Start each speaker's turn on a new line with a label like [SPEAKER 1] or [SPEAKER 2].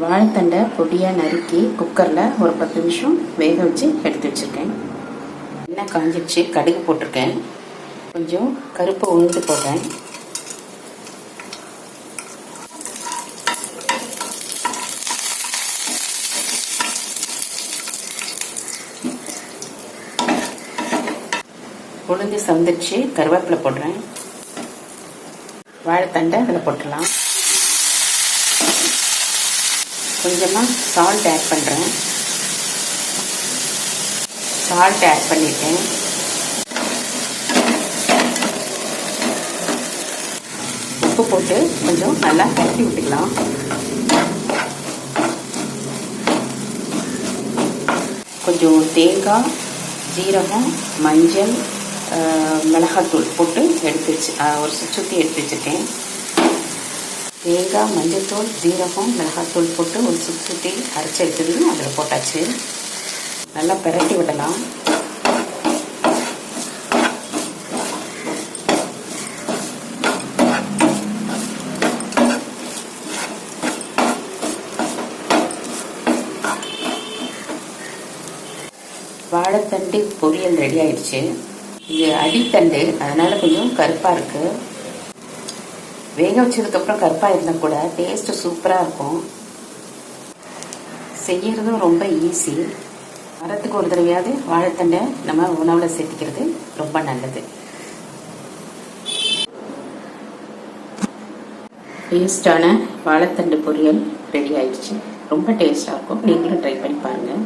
[SPEAKER 1] வாழைத்தண்டை பொடியாக நறுக்கி குக்கரில் ஒரு பத்து நிமிஷம் வேக வச்சு எடுத்து வச்சுருக்கேன். எண்ணெய் காஞ்சிடுச்சு கடுகு போட்டிருக்கேன். கொஞ்சம் கருப்பு உளுந்து போட்டேன் உளுந்து சந்திச்சு கருவேப்பிலை போடுறேன். வாழைத்தண்டை அதில் போட்டுடலாம். கொஞ்சமாக சால்ட் ஆட் பண்ணுறேன் சால்ட் ஆட் பண்ணிட்டேன். உப்பு போட்டு கொஞ்சம் நல்லா கட்டி விட்டுக்கலாம். கொஞ்சம் தேங்காய் ஜீரகம் மஞ்சள் மிளகாத்தூள் போட்டு எடுத்து வச்சு ஒரு சுற்றி எடுத்து வச்சுருக்கேன். தேங்காய் மஞ்சள்தூள் ஜீரகம் மிளகாத்தூள் போட்டு ஒரு சுற்றி சுற்றி அரைச்சி எடுத்துக்கணும் அதில் போட்டாச்சு. நல்லா பிரட்டி விடலாம். வாழைத்தண்டு பொரியல் ரெடி ஆயிடுச்சு. இது அடித்தண்டு அதனால கொஞ்சம் கருப்பாக இருக்குது வேக வச்சதுக்கப்புறம் கருப்பாக இருந்தால் கூட டேஸ்ட்டு சூப்பராக இருக்கும். செய்யறதும் ரொம்ப ஈஸி மரத்துக்கு ஒரு தடவையாவது வாழைத்தண்டை நம்ம உணவில் சேர்த்திக்கிறது ரொம்ப நல்லது. டேஸ்டான வாழைத்தண்டு பொரியல் ரெடி ஆயிடுச்சு. ரொம்ப டேஸ்ட்டாக இருக்கும். நீங்களும் ட்ரை பண்ணி பாருங்கள்